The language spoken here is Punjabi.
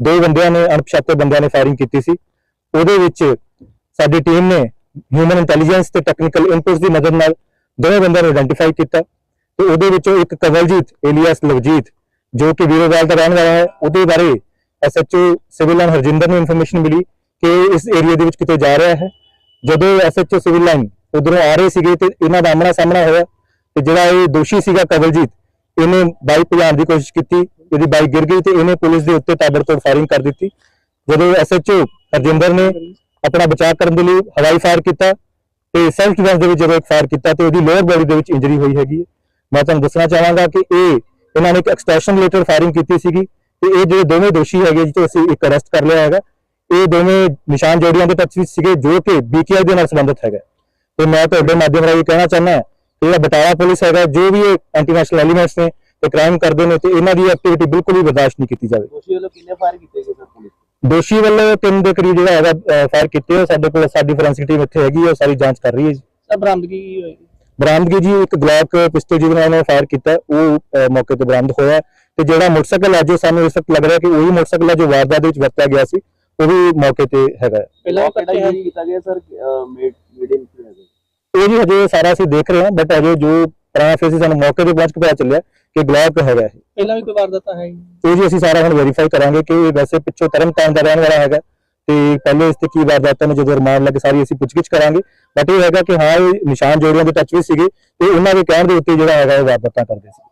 ਦੋ ਬੰਦਿਆਂ ਨੇ, ਅਣਪਛਾਤੇ ਬੰਦਿਆਂ ਨੇ ਫਾਇਰਿੰਗ ਕੀਤੀ ਸੀ। ਉਹਦੇ ਵਿੱਚ ਸਾਡੀ ਟੀਮ ਨੇ ਹਿਊਮਨ ਇੰਟੈਲੀਜੈਂਸ ਤੇ ਟੈਕਨੀਕਲ ਇਨਪੁਟਸ ਦੀ ਮਦਦ ਨਾਲ ਦੋਵੇਂ ਬੰਦਿਆਂ ਨੂੰ ਆਇਡੈਂਟੀਫਾਈ ਕੀਤਾ ਤੇ ਉਹਦੇ ਵਿੱਚੋਂ ਇੱਕ ਕਵਲਜੀਤ ਏਲੀਅਸ ਲਵਜੀਤ, ਜੋ ਕਿ ਵੀਰੋਵਾਲ ਦਾ ਰਹਿਣ ਵਾਲਾ ਹੈ, ਉਹਦੇ ਬਾਰੇ ਐਸਐਚਓ ਸਿਵਲ ਲਾਈਨ ਹਰਜਿੰਦਰ ਨੂੰ ਇਨਫੋਰਮੇਸ਼ਨ ਮਿਲੀ ਕਿ ਇਸ ਏਰੀਆ ਦੇ ਵਿੱਚ ਕਿਤੇ ਜਾ ਰਿਹਾ ਹੈ। ਜਦੋਂ ਐਸਐਚਓ ਸਿਵਲ ਲਾਈਨ ਉਧਰੋਂ ਆ ਰਹੇ ਸੀਗੇ ਤੇ ਇਹਨਾਂ ਦਾ ਆਮਣਾ ਸਾਹਮਣਾ ਹੋਇਆ ਤੇ ਜਿਹੜਾ ਇਹ ਦੋਸ਼ੀ ਸੀਗਾ ਕਵਲਜੀਤ, ਇਹਨੇ ਬਾਈਕ ਭਜਾਉਣ ਦੀ ਕੋਸ਼ਿਸ਼ ਕੀਤੀ। ਇਹਦੀ ਬਾਈਕ ਗਿਰ ਗਈ ਤੇ ਇਹਨੇ ਪੁਲਿਸ ਦੇ ਉੱਤੇ ਤਾਬੜਤੋੜ ਫਾਇਰਿੰਗ ਕਰ ਦਿੱਤੀ ਜਦੋਂ ਐਸਐਚਓ ਹਰਜਿੰਦਰ ਨੇ ਆਪਣਾ ਬਚਾਅ ਕਰਨ ਦੇ ਲਈ ਹਵਾਈ ਫਾਇਰ ਕੀਤਾ ਤੇ ਸੈਲਫ ਡਿਫੈਂਸ ਦੇ ਵਿੱਚ ਜਦੋਂ ਇੱਕ ਫਾਇਰ ਕੀਤਾ ਤੇ ਉਹਦੀ ਲੋਅਰ ਬੋਡੀ ਦੇ ਵਿੱਚ ਇੰਜਰੀ ਹੋਈ ਹੈਗੀ ਹੈ ਮੈਂ ਤੁਹਾਨੂੰ ਦੱਸਣਾ ਚਾਹਾਂਗਾ ਕਿ ਇਹ ਇਹਨਾਂ ਨੇ ਇੱਕ ਐਕਸਟੈਂਸ਼ਨ ਰਿਲੇਟਡ ਫਾਇਰਿੰਗ ਕੀਤੀ ਸੀਗੀ ਤੇ ਇਹ ਜਿਹੜੇ ਦੋਵੇਂ ਦੋਸ਼ੀ ਹੈਗੇ ਜਿੱਥੇ ਅਸੀਂ ਇੱਕ ਅਰੈਸਟ ਕਰ ਲਿਆ ਹੈਗਾ ਇਹ ਦੋਵੇਂ ਨਿਸ਼ਾਨ ਜੋੜੀਆਂ ਦੇ ਟੱਚ ਵਿੱਚ ਸੀਗੇ ਜੋ ਕਿ ਬੀਕੀਆਈ ਦੇ ਨਾਲ ਸੰਬੰਧਿਤ ਹੈਗਾ ਤੇ ਮੈਂ ਤੁਹਾਡੇ ਮਾਧਿਅਮ ਰਾਹੀਂ ਕਹਿਣਾ ਚਾਹੁੰਦਾ ਹਾਂ ਕਿ ਜਿਹੜਾ ਬਟਾਲਾ ਪੁਲਿਸ ਹੈਗਾ ਜੋ ਵੀ ਇਹ ਐਂਟੀ ਨੈਸ਼ਨਲ ਐਲੀਮੈਂਟਸ ਨੇ ਤੇ ਕ੍ਰਾਈਮ ਕਰਦੇ ਨੇ ਤੇ ਇਹਨਾਂ ਦੀ ਐਕਟੀਵਿਟੀ ਬਿਲਕੁਲ ਵੀ ਬਰਦਾਸ਼ਤ ਨਹੀਂ ਕੀਤੀ ਜਾਵੇ। ਦੋਸ਼ੀ ਵੱਲੋਂ ਕਿੰਨੇ ਫਾਇਰ ਕੀਤੇ ਗਏ ਸਰ ਪੁਲਿਸ ਦੋਸ਼ੀ ਵੱਲੋਂ ਤਿੰਨ ਦੇ ਕਰੀਬ ਜਿਹੜਾ ਹੈਗਾ ਫਾਇਰ ਕੀਤੇ ਸਾਡੇ ਕੋਲ ਸਾਡੀ ਫੋਰੈਂਸਿਕ ਟੀਮ ਇੱਥੇ ਹੈਗੀ ਹੈ ਉਹ ਸਾਰੀ ਜਾਂਚ ਕਰ ਰਹੀ ਹੈ ਜੀ। ਸਰ ਬਰਾਮਦਗੀ ਕੀ ਹੋਈ? ਬਰਾਮਦਗੀ ਜੀ ਇੱਕ ਗਲੌਕ ਪਿਸਟਲ ਜਿਹਦੇ ਨਾਲ ਉਹਨੇ ਫਾਇਰ ਕੀਤਾ ਉਹ ਮੌਕੇ ਤੇ ਬਰਾਮਦ ਹੋਇਆ। ਤੇ ਜਿਹੜਾ ਮੋਟਰਸਾਈਕਲ ਹੈ ਜੋ ਸਾਨੂੰ ਇਸ ਵਕਤ ਲੱਗ ਰਿਹਾ ਕਿ ਉਹੀ ਮੋਟਰਸਾਈਕਲ ਹੈ ਜੋ ਵਾਰਦਾਤ ਵਿੱਚ ਵਰਤਿਆ ਗਿਆ ਸੀ ਉਹ ਵੀ ਮੌਕੇ ਤੇ ਹੈਗਾ। ਹੈ। ਪਹਿਲਾਂ ਵੀ ਕਿਹੜਾ ਕੱਟੇ ਹਨ ਯੂਜ਼ ਕੀਤਾ ਗਿਆ ਸਰ ਮੇਡ ਮੀਡੀਅਮ ਹੈਗਾ? ਇਹ ਜੀ ਹਜੇ ਸਾਰਾ ਅਸੀਂ ਦੇਖ ਰਹੇ ਹਾਂ ਬਟ ਅਜੇ ਜੋ ਪੁਰਾਣਾ ਫੇਸ ਸਾਨੂੰ ਮੌਕੇ ਤੇ ਪਹੁੰਚ ਕੇ ਪਤਾ ਚੱਲਿਆ ਕਿ ਗਲੌਕ ਹੈਗਾ ਇਹ। ਪਹਿਲਾਂ ਵੀ ਕੋਈ ਵਾਰਦਾਤ ਹੈ ਇਹ ਜੀ ਅਸੀਂ ਸਾਰਾ ਹੁਣ ਵੈਰੀਫਾਈ ਕਰਾਂਗੇ ਕਿ ਇਹ ਵੈਸੇ ਪਿੱਛੋਂ ਤਰਨਤਾਰਨ ਦਾ ਰਹਿਣ ਵਾਲਾ ਹੈਗਾ। ਤੇ ਪਹਿਲੇ ਇਸ ਤੇ ਕੀ ਵਾਰਦਾਤਾਂ ਨੇ ਜਦੋਂ ਰਿਮਾਂਡ ਲੱਗ ਸਾਰੀ ਅਸੀਂ ਪੁੱਛਗਿੱਛ ਕਰਾਂਗੇ। ਬਟ ਇਹ ਹੈਗਾ ਕਿ ਹਾਂ ਇਹ ਨਿਸ਼ਾਨ ਜੋੜੀਆਂ ਦੇ ਟੱਚ ਵੀ ਸੀਗੇ। ਤੇ ਉਹਨਾਂ ਦੇ ਕਹਿਣ ਦੇ ਉੱਤੇ ਜਿਹੜਾ ਹੈਗਾ ਇਹ ਵਾਰਦਾਤਾਂ ਕਰਦੇ ਸੀ।